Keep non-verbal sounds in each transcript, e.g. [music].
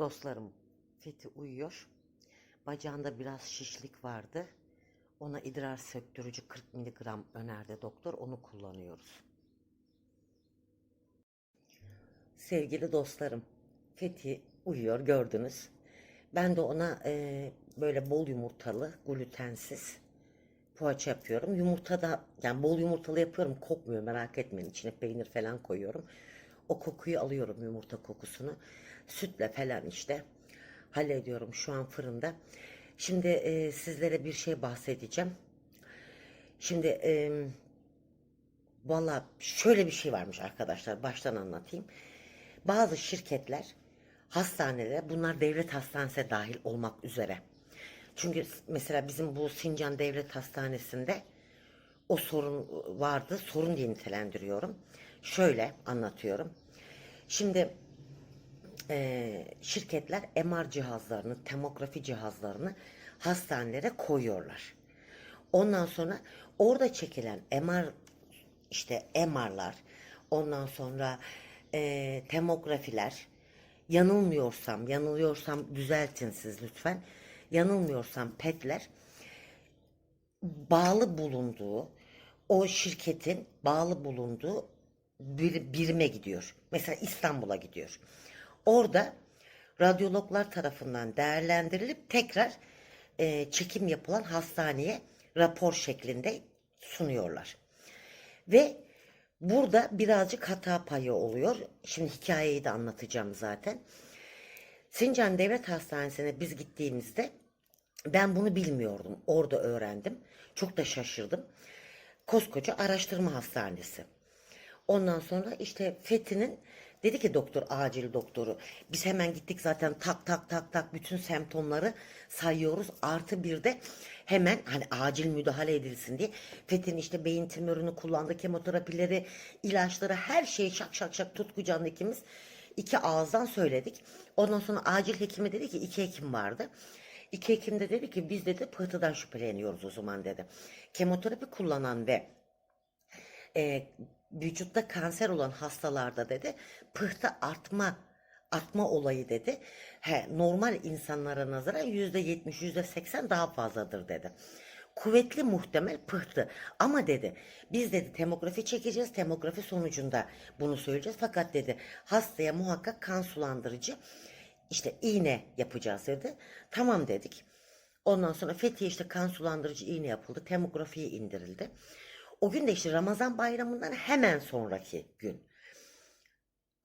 Dostlarım, Fethi uyuyor. Bacağında biraz şişlik vardı. Ona idrar söktürücü 40 miligram önerdi doktor. Onu kullanıyoruz. Sevgili dostlarım, Fethi uyuyor gördünüz. Ben de ona e, böyle bol yumurtalı, glutensiz poğaça yapıyorum. Yumurta da yani bol yumurtalı yapıyorum. Kokmuyor merak etmeyin. İçine peynir falan koyuyorum. O kokuyu alıyorum yumurta kokusunu. Sütle falan işte hallediyorum şu an fırında. Şimdi e, sizlere bir şey bahsedeceğim. Şimdi e, valla şöyle bir şey varmış arkadaşlar. Baştan anlatayım. Bazı şirketler hastanelere bunlar devlet hastanesi dahil olmak üzere. Çünkü mesela bizim bu Sincan Devlet Hastanesi'nde o sorun vardı. Sorun diye nitelendiriyorum. Şöyle anlatıyorum. Şimdi e, şirketler MR cihazlarını, tomografi cihazlarını hastanelere koyuyorlar. Ondan sonra orada çekilen MR işte MR'lar, ondan sonra e, tomografiler, yanılmıyorsam, yanılıyorsam düzeltin siz lütfen. Yanılmıyorsam petler bağlı bulunduğu o şirketin bağlı bulunduğu bir birime gidiyor. Mesela İstanbul'a gidiyor. Orada radyologlar tarafından değerlendirilip tekrar e, çekim yapılan hastaneye rapor şeklinde sunuyorlar. Ve burada birazcık hata payı oluyor. Şimdi hikayeyi de anlatacağım zaten. Sincan Devlet Hastanesi'ne biz gittiğimizde ben bunu bilmiyordum. Orada öğrendim. Çok da şaşırdım. Koskoca araştırma hastanesi. Ondan sonra işte Fethi'nin dedi ki doktor acil doktoru biz hemen gittik zaten tak tak tak tak bütün semptomları sayıyoruz artı bir de hemen hani acil müdahale edilsin diye Fethi'nin işte beyin tümörünü kullandı kemoterapileri ilaçları her şeyi şak şak şak tutkucanlı ikimiz iki ağızdan söyledik. Ondan sonra acil hekimi dedi ki iki hekim vardı. İki hekim de dedi ki biz dedi pıhtıdan şüpheleniyoruz o zaman dedi. Kemoterapi kullanan ve e, vücutta kanser olan hastalarda dedi pıhtı artma artma olayı dedi. He, normal insanlara nazaran yüzde yetmiş yüzde seksen daha fazladır dedi. Kuvvetli muhtemel pıhtı ama dedi biz dedi temografi çekeceğiz temografi sonucunda bunu söyleyeceğiz fakat dedi hastaya muhakkak kan sulandırıcı işte iğne yapacağız dedi. Tamam dedik. Ondan sonra Fethiye işte kan sulandırıcı iğne yapıldı. Temografiye indirildi. O gün de işte Ramazan bayramından hemen sonraki gün.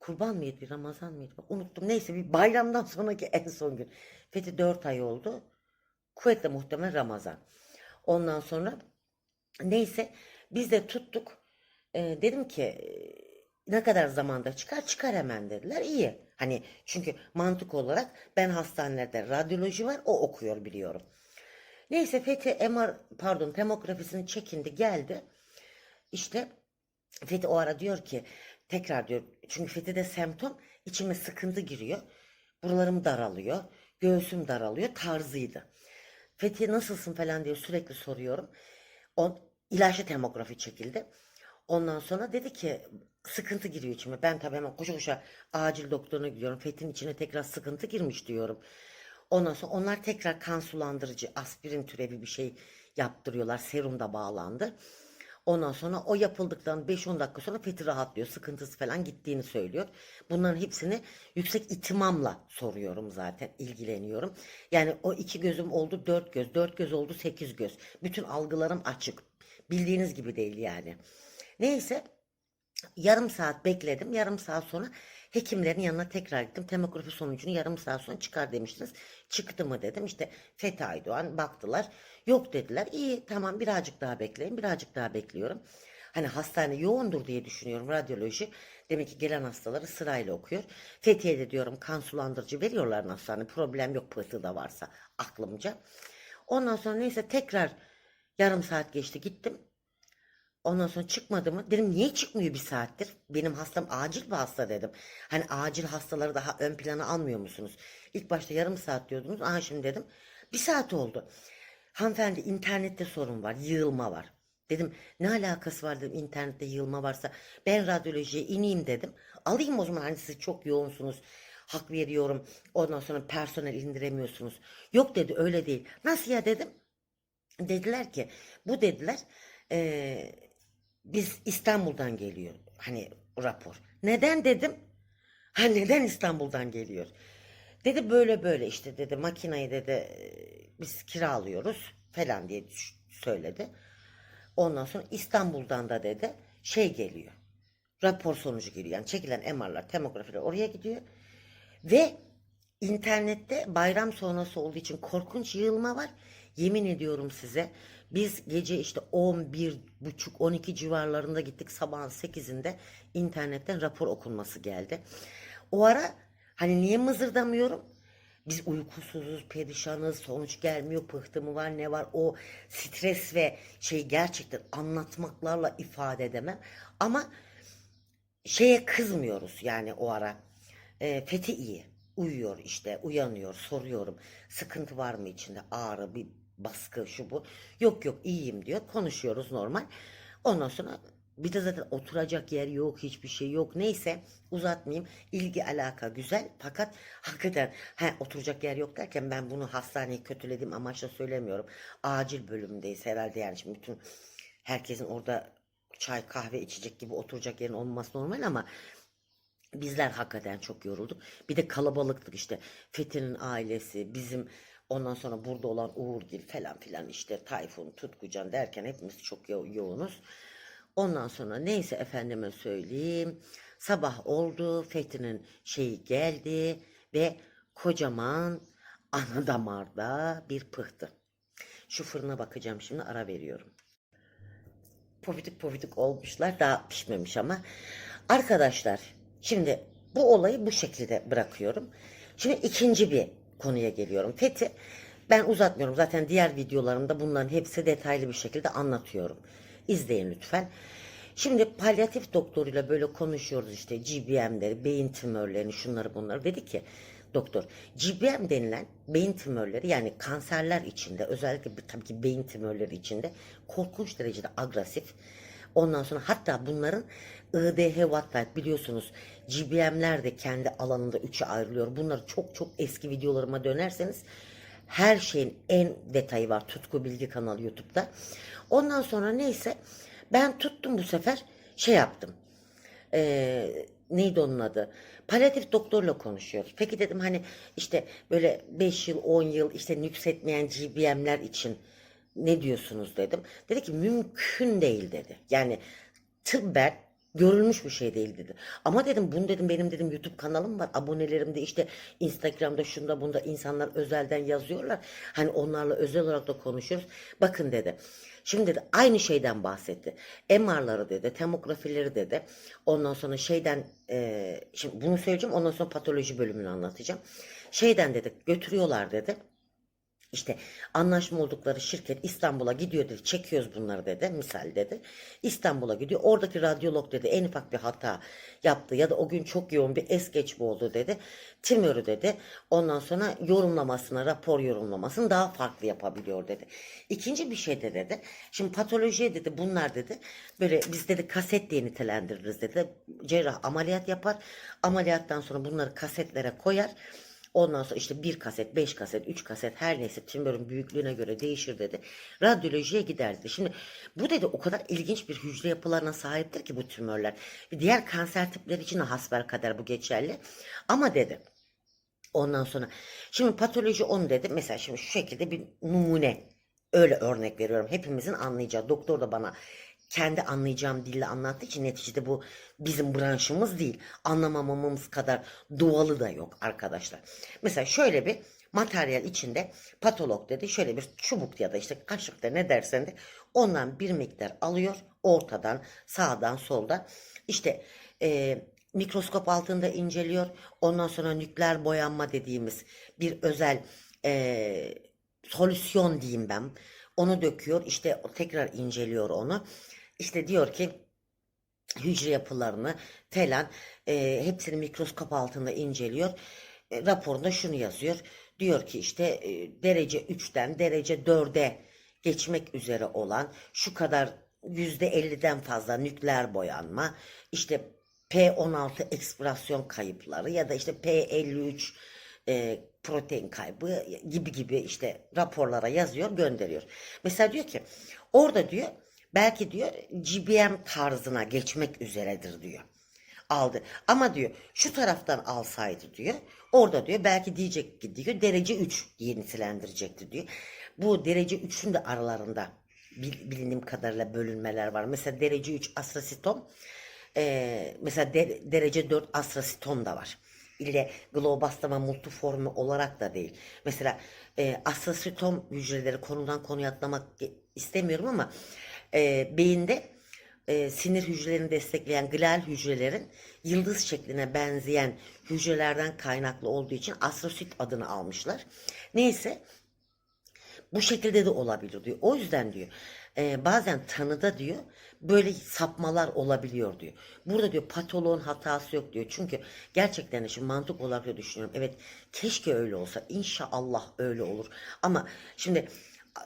Kurban mıydı, Ramazan mıydı? Unuttum. Neyse bir bayramdan [laughs] sonraki en son gün. Fethi 4 ay oldu. Kuvvetle muhtemel Ramazan. Ondan sonra neyse biz de tuttuk. Ee, dedim ki "E, ne kadar zamanda çıkar? Çıkar hemen dediler. İyi. Hani çünkü mantık olarak ben hastanelerde radyoloji var o okuyor biliyorum. Neyse Fethi MR pardon tomografisini çekindi geldi. İşte Fethi o ara diyor ki tekrar diyor çünkü Fethi'de semptom içime sıkıntı giriyor. Buralarım daralıyor. Göğsüm daralıyor tarzıydı. Fethi nasılsın falan diye sürekli soruyorum. O ilaçlı tomografi çekildi. Ondan sonra dedi ki sıkıntı giriyor içime. Ben tabii hemen koşa koşa acil doktoruna gidiyorum. Fethi'nin içine tekrar sıkıntı girmiş diyorum. Ondan sonra onlar tekrar kan sulandırıcı aspirin türevi bir şey yaptırıyorlar. Serum da bağlandı. Ondan sonra o yapıldıktan 5-10 dakika sonra Fethi rahatlıyor. Sıkıntısı falan gittiğini söylüyor. Bunların hepsini yüksek itimamla soruyorum zaten. ilgileniyorum. Yani o iki gözüm oldu dört göz. Dört göz oldu sekiz göz. Bütün algılarım açık. Bildiğiniz gibi değil yani. Neyse yarım saat bekledim. Yarım saat sonra hekimlerin yanına tekrar gittim. Tomografi sonucunu yarım saat sonra çıkar demiştiniz. Çıktı mı dedim. İşte Fethi Aydoğan baktılar. Yok dediler. İyi tamam birazcık daha bekleyin. Birazcık daha bekliyorum. Hani hastane yoğundur diye düşünüyorum radyoloji. Demek ki gelen hastaları sırayla okuyor. Fethiye'de diyorum kan sulandırıcı veriyorlar hastane. Problem yok pıhtı da varsa aklımca. Ondan sonra neyse tekrar yarım saat geçti gittim. Ondan sonra çıkmadı mı? Dedim niye çıkmıyor bir saattir? Benim hastam acil bir hasta dedim. Hani acil hastaları daha ön plana almıyor musunuz? İlk başta yarım saat diyordunuz. Aha şimdi dedim. Bir saat oldu. Hanımefendi internette sorun var. Yığılma var. Dedim ne alakası var dedim internette yığılma varsa. Ben radyolojiye ineyim dedim. Alayım o zaman hani siz çok yoğunsunuz. hak veriyorum. Ondan sonra personel indiremiyorsunuz. Yok dedi öyle değil. Nasıl ya dedim. Dediler ki bu dediler eee, biz İstanbul'dan geliyor hani rapor. Neden dedim. Ha neden İstanbul'dan geliyor? Dedi böyle böyle işte dedi makinayı dedi e, biz kiralıyoruz falan diye söyledi. Ondan sonra İstanbul'dan da dedi şey geliyor. Rapor sonucu geliyor. Yani çekilen MR'lar, tomografiler oraya gidiyor. Ve internette bayram sonrası olduğu için korkunç yığılma var. Yemin ediyorum size biz gece işte 11 buçuk 12 civarlarında gittik sabahın 8'inde internetten rapor okunması geldi. O ara hani niye mızırdamıyorum? Biz uykusuzuz, perişanız, sonuç gelmiyor, pıhtı mı var, ne var? O stres ve şey gerçekten anlatmaklarla ifade edemem. Ama şeye kızmıyoruz yani o ara. E, Fethi iyi. Uyuyor işte, uyanıyor, soruyorum. Sıkıntı var mı içinde? Ağrı, bir baskı, şu bu. Yok yok iyiyim diyor. Konuşuyoruz normal. Ondan sonra bir de zaten oturacak yer yok, hiçbir şey yok. Neyse uzatmayayım. İlgi alaka güzel fakat hakikaten he, oturacak yer yok derken ben bunu hastaneyi kötülediğim amaçla söylemiyorum. Acil bölümündeyiz herhalde yani şimdi bütün herkesin orada çay kahve içecek gibi oturacak yerin olmaması normal ama Bizler hakikaten çok yorulduk. Bir de kalabalıktık işte. Fethi'nin ailesi, bizim ondan sonra burada olan Uğurgil falan filan işte Tayfun, Tutkucan derken hepimiz çok yo- yoğunuz. Ondan sonra neyse efendime söyleyeyim. Sabah oldu, Fethi'nin şeyi geldi ve kocaman ana damarda bir pıhtı. Şu fırına bakacağım şimdi ara veriyorum pofidik pofidik olmuşlar. Daha pişmemiş ama. Arkadaşlar şimdi bu olayı bu şekilde bırakıyorum. Şimdi ikinci bir konuya geliyorum. Fethi ben uzatmıyorum. Zaten diğer videolarımda bunların hepsi detaylı bir şekilde anlatıyorum. İzleyin lütfen. Şimdi palyatif doktoruyla böyle konuşuyoruz işte GBM'leri, beyin tümörlerini, şunları bunları. Dedi ki doktor GBM denilen beyin tümörleri yani kanserler içinde özellikle tabii ki beyin tümörleri içinde korkunç derecede agresif. Ondan sonra hatta bunların IDH Wattlight biliyorsunuz GBM'ler de kendi alanında üçe ayrılıyor. Bunları çok çok eski videolarıma dönerseniz her şeyin en detayı var Tutku Bilgi kanalı YouTube'da. Ondan sonra neyse ben tuttum bu sefer şey yaptım. Ee, neydi onun adı? Palyatif doktorla konuşuyoruz. Peki dedim hani işte böyle 5 yıl 10 yıl işte nüksetmeyen GBM'ler için ne diyorsunuz dedim. Dedi ki mümkün değil dedi. Yani tıbben görülmüş bir şey değil dedi. Ama dedim bunu dedim benim dedim YouTube kanalım var. Abonelerimde işte Instagram'da şunda bunda insanlar özelden yazıyorlar. Hani onlarla özel olarak da konuşuyoruz. Bakın dedi. Şimdi dedi aynı şeyden bahsetti. MR'ları dedi, tomografileri dedi. Ondan sonra şeyden e, şimdi bunu söyleyeceğim ondan sonra patoloji bölümünü anlatacağım. Şeyden dedi götürüyorlar dedi. İşte anlaşma oldukları şirket İstanbul'a gidiyor dedi. Çekiyoruz bunları dedi. Misal dedi. İstanbul'a gidiyor. Oradaki radyolog dedi en ufak bir hata yaptı ya da o gün çok yoğun bir es geçme oldu dedi. Tümörü dedi. Ondan sonra yorumlamasını, rapor yorumlamasını daha farklı yapabiliyor dedi. İkinci bir şey de dedi. Şimdi patolojiye dedi bunlar dedi. Böyle biz dedi kaset diye nitelendiririz dedi. Cerrah ameliyat yapar. Ameliyattan sonra bunları kasetlere koyar. Ondan sonra işte bir kaset, beş kaset, üç kaset her neyse tümörün büyüklüğüne göre değişir dedi. Radyolojiye gider dedi. Şimdi bu dedi o kadar ilginç bir hücre yapılarına sahiptir ki bu tümörler. Diğer kanser tipleri için de hasbelkader bu geçerli. Ama dedi Ondan sonra şimdi patoloji onu dedi. Mesela şimdi şu şekilde bir numune öyle örnek veriyorum. Hepimizin anlayacağı. Doktor da bana kendi anlayacağım dille anlattığı için neticede bu bizim branşımız değil. Anlamamamız kadar doğalı da yok arkadaşlar. Mesela şöyle bir materyal içinde patolog dedi şöyle bir çubuk ya da işte kaşıkta ne dersen de ondan bir miktar alıyor ortadan sağdan soldan işte e, mikroskop altında inceliyor ondan sonra nükleer boyanma dediğimiz bir özel e, solüsyon diyeyim ben onu döküyor işte tekrar inceliyor onu işte diyor ki hücre yapılarını falan e, hepsini mikroskop altında inceliyor. E, raporunda şunu yazıyor. Diyor ki işte e, derece 3'ten derece 4'e geçmek üzere olan şu kadar %50'den fazla nükleer boyanma işte P16 ekspresyon kayıpları ya da işte P53 e, protein kaybı gibi gibi işte raporlara yazıyor gönderiyor. Mesela diyor ki orada diyor belki diyor GBM tarzına geçmek üzeredir diyor aldı. Ama diyor şu taraftan alsaydı diyor. Orada diyor belki diyecek ki diyor derece 3 yenisilendirecekti diyor. Bu derece 3'ün de aralarında bil- bilindiğim kadarıyla bölünmeler var. Mesela derece 3 astrasitom eee, mesela de- derece 4 astrasitom da var. İlle globastama multiforme olarak da değil. Mesela e, astrasitom hücreleri konudan konuya atlamak istemiyorum ama e, beyinde e, sinir hücrelerini destekleyen glial hücrelerin yıldız şekline benzeyen hücrelerden kaynaklı olduğu için astrosit adını almışlar. Neyse bu şekilde de olabilir diyor. O yüzden diyor e, bazen tanıda diyor böyle sapmalar olabiliyor diyor. Burada diyor patoloğun hatası yok diyor. Çünkü gerçekten de şimdi mantık olarak da düşünüyorum. Evet keşke öyle olsa. İnşallah öyle olur. Ama şimdi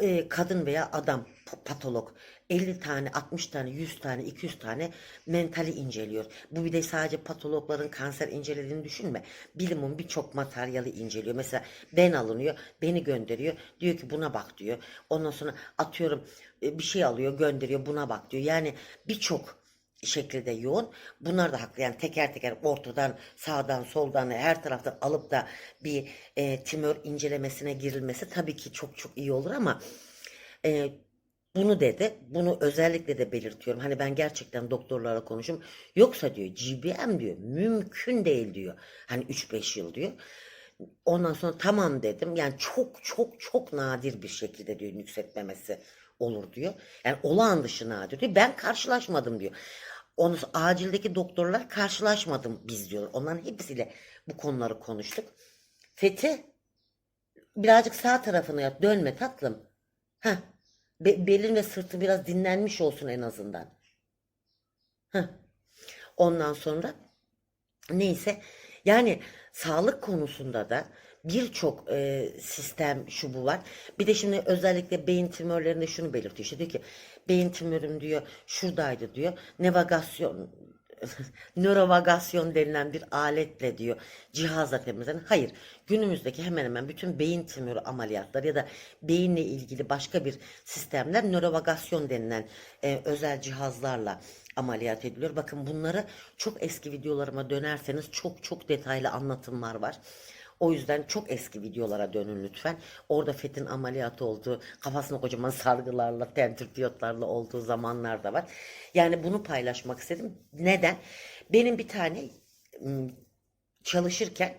e, kadın veya adam pa- patolog 50 tane, 60 tane, 100 tane, 200 tane mentali inceliyor. Bu bir de sadece patologların kanser incelediğini düşünme. Bilimin birçok materyali inceliyor. Mesela ben alınıyor, beni gönderiyor. Diyor ki buna bak diyor. Ondan sonra atıyorum e, bir şey alıyor, gönderiyor buna bak diyor. Yani birçok şekilde yoğun. Bunlar da haklı. Yani teker teker ortadan, sağdan, soldan, her taraftan alıp da bir e, tümör incelemesine girilmesi tabii ki çok çok iyi olur ama e, bunu dedi. Bunu özellikle de belirtiyorum. Hani ben gerçekten doktorlara konuşum. Yoksa diyor GBM diyor mümkün değil diyor. Hani 3-5 yıl diyor. Ondan sonra tamam dedim. Yani çok çok çok nadir bir şekilde diyor nüksetmemesi olur diyor. Yani olağan dışı nadir diyor. Ben karşılaşmadım diyor. Onu acildeki doktorlar karşılaşmadım biz diyor. Onların hepsiyle bu konuları konuştuk. Fethi birazcık sağ tarafına. Dönme tatlım. Heh. Be- belin ve sırtı biraz dinlenmiş olsun en azından. Heh. Ondan sonra neyse yani sağlık konusunda da birçok e, sistem şu bu var. Bir de şimdi özellikle beyin tümörlerinde şunu belirtiyor. İşte diyor ki beyin tümörüm diyor şuradaydı diyor. Nevagasyon [laughs] nörovagasyon denilen bir aletle diyor cihazla temizlenir. Hayır. Günümüzdeki hemen hemen bütün beyin tümörü ameliyatları ya da beyinle ilgili başka bir sistemler nörovagasyon denilen e, özel cihazlarla ameliyat ediliyor. Bakın bunları çok eski videolarıma dönerseniz çok çok detaylı anlatımlar var. O yüzden çok eski videolara dönün lütfen. Orada Fethin ameliyatı olduğu, kafasına kocaman [laughs] sargılarla, tentürdiyotlarla olduğu zamanlar da var. Yani bunu paylaşmak istedim. Neden? Benim bir tane çalışırken,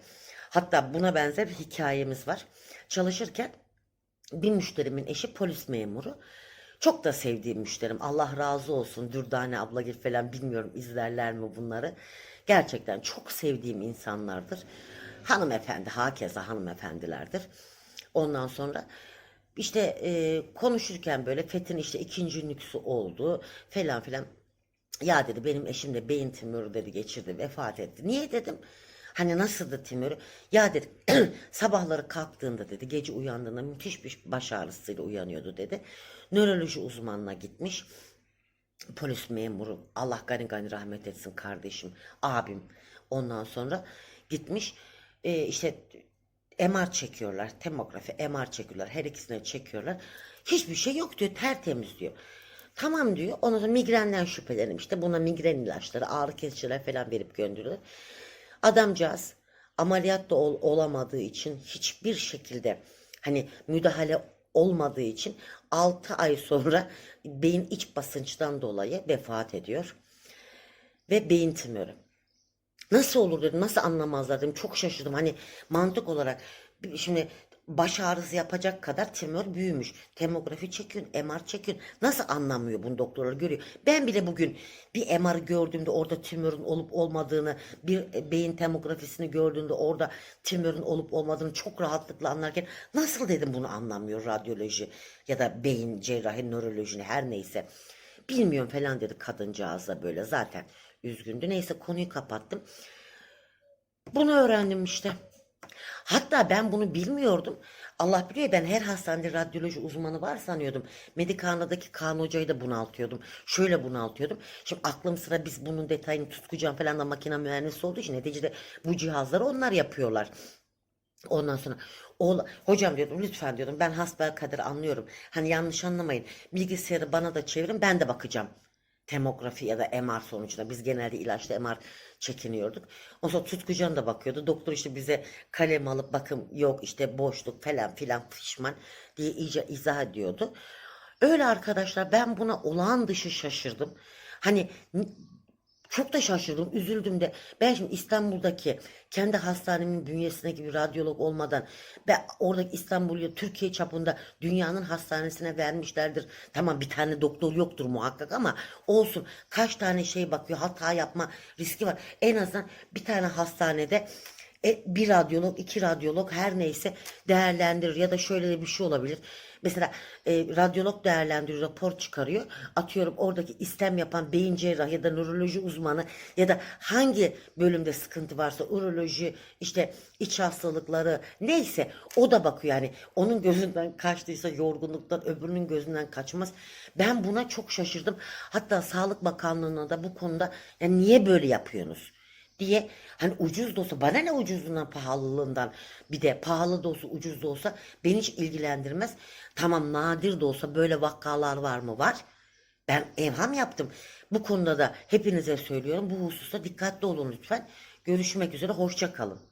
hatta buna benzer bir hikayemiz var. Çalışırken bir müşterimin eşi polis memuru. Çok da sevdiğim müşterim. Allah razı olsun. Dürdane abla gibi falan bilmiyorum izlerler mi bunları. Gerçekten çok sevdiğim insanlardır. Hanımefendi, hakeza hanımefendilerdir. Ondan sonra işte e, konuşurken böyle Fethin işte ikinci nüksü oldu falan filan. Ya dedi benim eşim de beyin tümörü dedi geçirdi vefat etti. Niye dedim? Hani nasıldı tümörü? Ya dedi [clears throat] sabahları kalktığında dedi gece uyandığında müthiş bir baş ağrısıyla uyanıyordu dedi. Nöroloji uzmanına gitmiş. Polis memuru Allah gani gani rahmet etsin kardeşim abim. Ondan sonra gitmiş e, işte MR çekiyorlar. Tomografi MR çekiyorlar. Her ikisine çekiyorlar. Hiçbir şey yok diyor. Tertemiz diyor. Tamam diyor. Ondan sonra migrenden şüphelenim. İşte buna migren ilaçları, ağrı kesiciler falan verip gönderiyorlar. Adamcağız ameliyat da ol- olamadığı için hiçbir şekilde hani müdahale olmadığı için 6 ay sonra beyin iç basınçtan dolayı vefat ediyor. Ve beyin tümörü. Nasıl olur dedim, nasıl anlamazlar dedim. Çok şaşırdım. Hani mantık olarak şimdi baş ağrısı yapacak kadar tümör büyümüş. Tomografi çekiyorsun, MR çekiyorsun. Nasıl anlamıyor bunu doktorlar görüyor. Ben bile bugün bir MR'ı gördüğümde orada tümörün olup olmadığını, bir e, beyin tomografisini gördüğümde orada tümörün olup olmadığını çok rahatlıkla anlarken nasıl dedim bunu anlamıyor radyoloji ya da beyin cerrahi, nöroloji her neyse. Bilmiyorum falan dedi kadıncağız da böyle zaten üzgündü. Neyse konuyu kapattım. Bunu öğrendim işte. Hatta ben bunu bilmiyordum. Allah biliyor ben her hastanede radyoloji uzmanı var sanıyordum. Medikana'daki Kaan Hoca'yı da bunaltıyordum. Şöyle bunaltıyordum. Şimdi aklım sıra biz bunun detayını tutkucan falan da makine mühendisi olduğu için neticede bu cihazları onlar yapıyorlar. Ondan sonra oğla, hocam diyordum lütfen diyordum ben hasbelkader anlıyorum. Hani yanlış anlamayın. Bilgisayarı bana da çevirin ben de bakacağım. Temografi ya da MR sonucunda biz genelde ilaçla MR çekiniyorduk. Ondan sonra tutkucan da bakıyordu. Doktor işte bize kalem alıp bakın yok işte boşluk falan filan fişman diye iyice izah ediyordu. Öyle arkadaşlar ben buna olağan dışı şaşırdım. Hani çok da şaşırdım, üzüldüm de. Ben şimdi İstanbul'daki kendi hastanemin bünyesine gibi radyolog olmadan ben oradaki İstanbul'u Türkiye çapında dünyanın hastanesine vermişlerdir. Tamam bir tane doktor yoktur muhakkak ama olsun. Kaç tane şey bakıyor, hata yapma riski var. En azından bir tane hastanede e, bir radyolog, iki radyolog her neyse değerlendirir ya da şöyle de bir şey olabilir. Mesela e, radyolog değerlendiriyor, rapor çıkarıyor. Atıyorum oradaki istem yapan beyin cerrahı ya da nöroloji uzmanı ya da hangi bölümde sıkıntı varsa uroloji, işte iç hastalıkları neyse o da bakıyor yani. Onun gözünden kaçtıysa yorgunluktan öbürünün gözünden kaçmaz. Ben buna çok şaşırdım. Hatta Sağlık Bakanlığı'na da bu konuda yani niye böyle yapıyorsunuz? Diye hani ucuz da olsa bana ne ucuzluğundan pahalılığından bir de pahalı da olsa ucuz da olsa beni hiç ilgilendirmez. Tamam nadir de olsa böyle vakalar var mı? Var. Ben evham yaptım. Bu konuda da hepinize söylüyorum. Bu hususta dikkatli olun lütfen. Görüşmek üzere. Hoşça kalın.